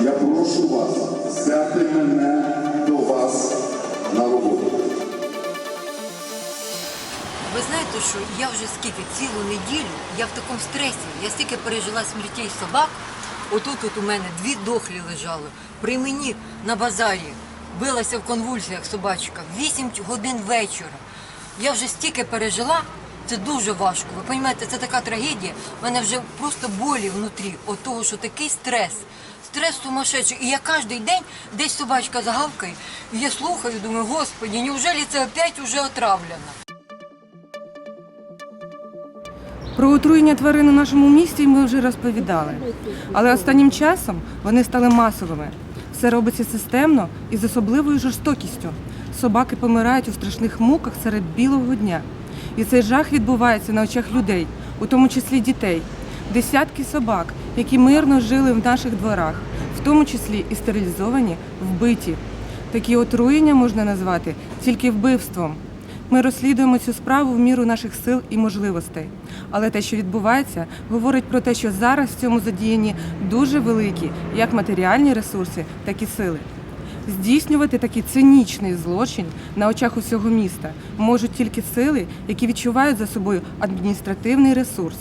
я прошу вас взяти мене до вас на роботу. Ви знаєте, що я вже скільки цілу неділю, я в такому стресі, я стільки пережила смертей собак. Отут от у мене дві дохлі лежали. При мені на базарі билася в конвульсіях собачка. Вісім годин вечора. Я вже стільки пережила, це дуже важко. Ви розумієте, це така трагедія. У мене вже просто болі внутрі, от того, що такий стрес. Стрес сумасшедший. І я кожен день десь собачка загавкає, і я слухаю, думаю, господи, неужели це опять уже отравлено? Про отруєння тварин у нашому місті ми вже розповідали. Але останнім часом вони стали масовими. Все робиться системно і з особливою жорстокістю. Собаки помирають у страшних муках серед білого дня. І цей жах відбувається на очах людей, у тому числі дітей. Десятки собак, які мирно жили в наших дворах, в тому числі і стерилізовані, вбиті. Такі отруєння можна назвати тільки вбивством. Ми розслідуємо цю справу в міру наших сил і можливостей. Але те, що відбувається, говорить про те, що зараз в цьому задіяні дуже великі як матеріальні ресурси, так і сили. Здійснювати такий цинічний злочин на очах усього міста можуть тільки сили, які відчувають за собою адміністративний ресурс.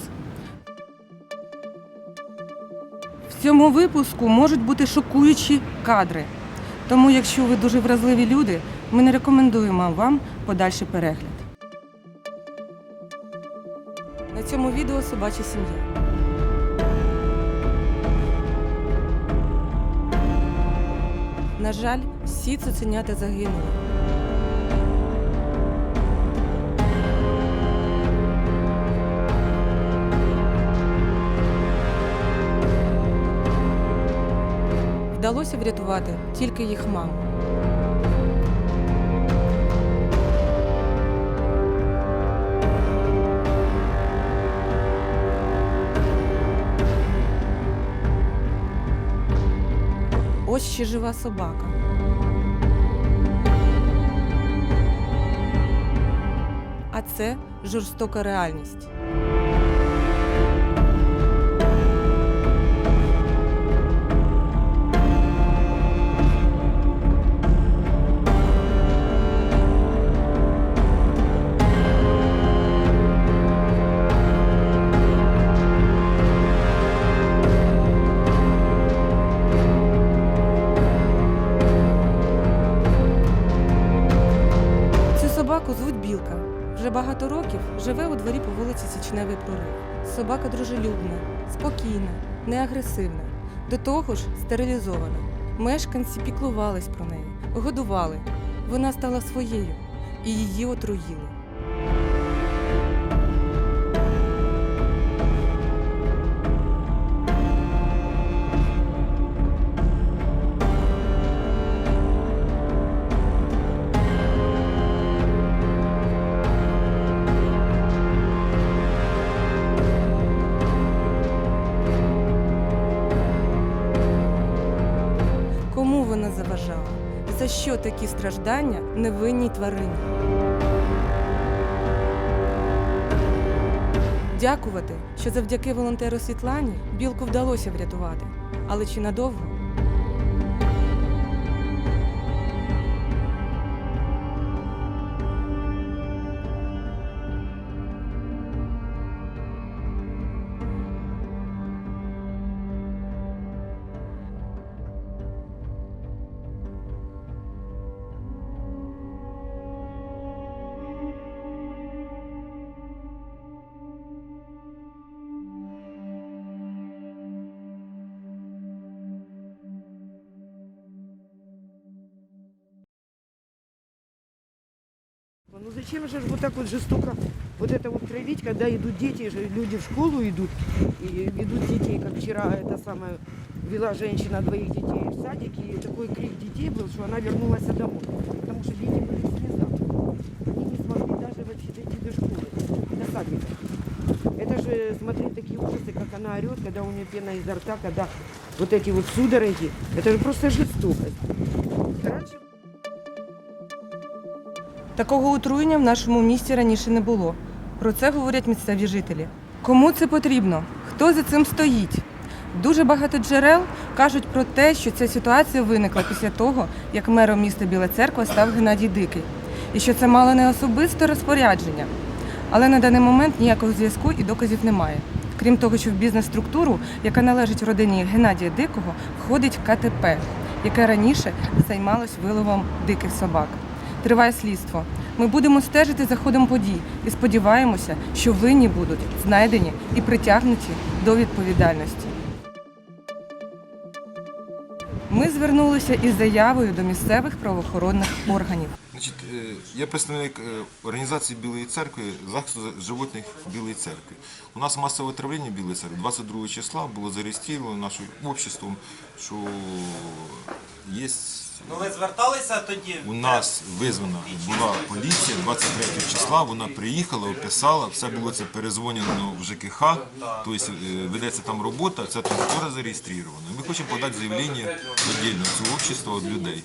В цьому випуску можуть бути шокуючі кадри. Тому, якщо ви дуже вразливі люди, ми не рекомендуємо вам подальший перегляд. На цьому відео собача сім'я. На жаль, всі цуценята загинули. Вдалося врятувати тільки їх маму. Ось ще жива собака. А це жорстока реальність. Живе у дворі по вулиці Січневий прорив. Собака дружелюбна, спокійна, неагресивна, до того ж стерилізована. Мешканці піклувались про неї, годували. Вона стала своєю і її отруїли. Вона заважала? За що такі страждання невинній тварині? Дякувати, що завдяки волонтеру Світлані білку вдалося врятувати. Але чи надовго? Зачем же вот так вот жестоко вот это вот травить, когда идут дети, же люди в школу идут, и ведут детей, как вчера это самое, вела женщина двоих детей в садик, и такой крик детей был, что она вернулась домой, потому что дети были в слезах. Они не смогли даже вообще дойти до школы, до садика. Это же смотреть такие ужасы, как она орет, когда у нее пена изо рта, когда вот эти вот судороги, это же просто жестокость. Такого отруєння в нашому місті раніше не було. Про це говорять місцеві жителі. Кому це потрібно? Хто за цим стоїть? Дуже багато джерел Кажуть про те, що ця ситуація виникла після того, як мером міста Біла Церква став Геннадій Дикий, і що це мало не особисте розпорядження. Але на даний момент ніякого зв'язку і доказів немає. Крім того, що в бізнес-структуру, яка належить родині Геннадія Дикого, входить КТП, яке раніше займалось виловом диких собак. Триває слідство. Ми будемо стежити за ходом подій і сподіваємося, що винні будуть знайдені і притягнуті до відповідальності. Ми звернулися із заявою до місцевих правоохоронних органів. Значить, е, я представник е, організації Білої церкви захисту животних Білої церкви. У нас масове отравлення Білої церкви 22 числа було зареєстровано нашим обществом, що є Ну ви зверталися тоді? у нас визвана була поліція 23 числа. Вона приїхала, описала, все було це перезвонено в ЖКХ, тобто е, ведеться там робота, ця територія зареєстрована. Ми хочемо подати заявлення віддільно цього общества від людей.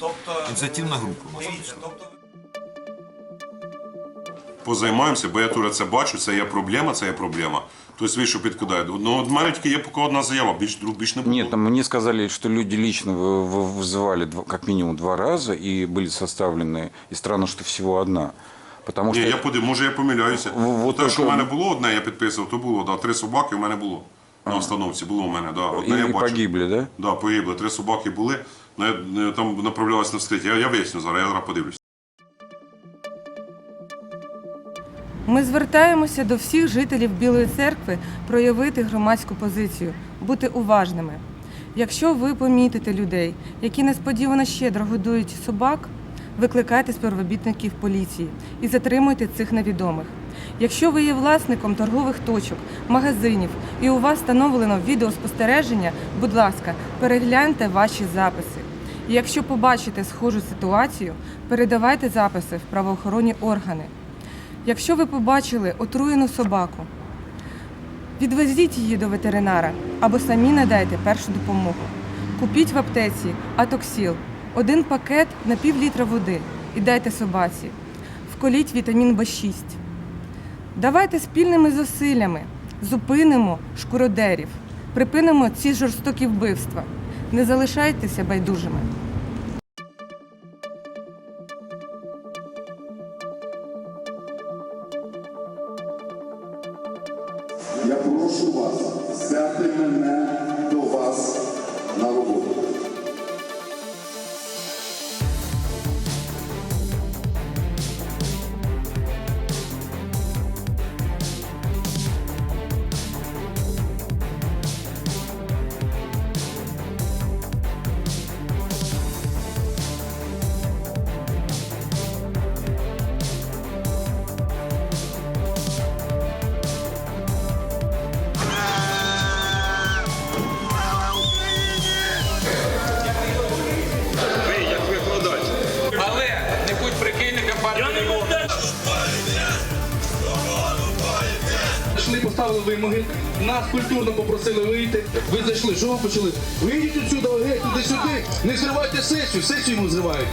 Тобто, Ініціативна група. дивіться, тобто позаймаємося, бо я тут це бачу, це є проблема, це є проблема. Тобто ви що підкидаєте? Ну, от в мене тільки є поки одна заява, більш, друг- більш не було. Нет, там мне сказали, что люди лично вы- вы- вызывали два- как минимум два раза и были составлены, и странно, что всего одна. Потому Ні, что я подив, може я помиляюся. В- вот Те, що в таке- мене було одне, я підписував, то було, да, три собаки в мене було. На установці було у мене, да. и, Одне я и бачу. погибли, да? Да, погибли, три собаки були. Ну, я, е, Там направлялися на встреті. Я, я виясню зараз, я зараз подивлюсь. Ми звертаємося до всіх жителів Білої церкви проявити громадську позицію, бути уважними. Якщо ви помітите людей, які несподівано щедро годують собак, викликайте співробітників поліції і затримуйте цих невідомих. Якщо ви є власником торгових точок, магазинів і у вас встановлено відеоспостереження, будь ласка, перегляньте ваші записи. І якщо побачите схожу ситуацію, передавайте записи в правоохоронні органи. Якщо ви побачили отруєну собаку, відвезіть її до ветеринара або самі надайте першу допомогу. Купіть в аптеці атоксіл, один пакет на пів літра води і дайте собаці. Вколіть вітамін В6. Давайте спільними зусиллями зупинимо шкуродерів, припинимо ці жорстокі вбивства. Не залишайтеся байдужими. Поставили вимоги, нас культурно попросили вийти. Ви зайшли, що ви почали? Вийдіть отсюди, геть, туди сюди, не зривайте сесію, сесію йому зривають.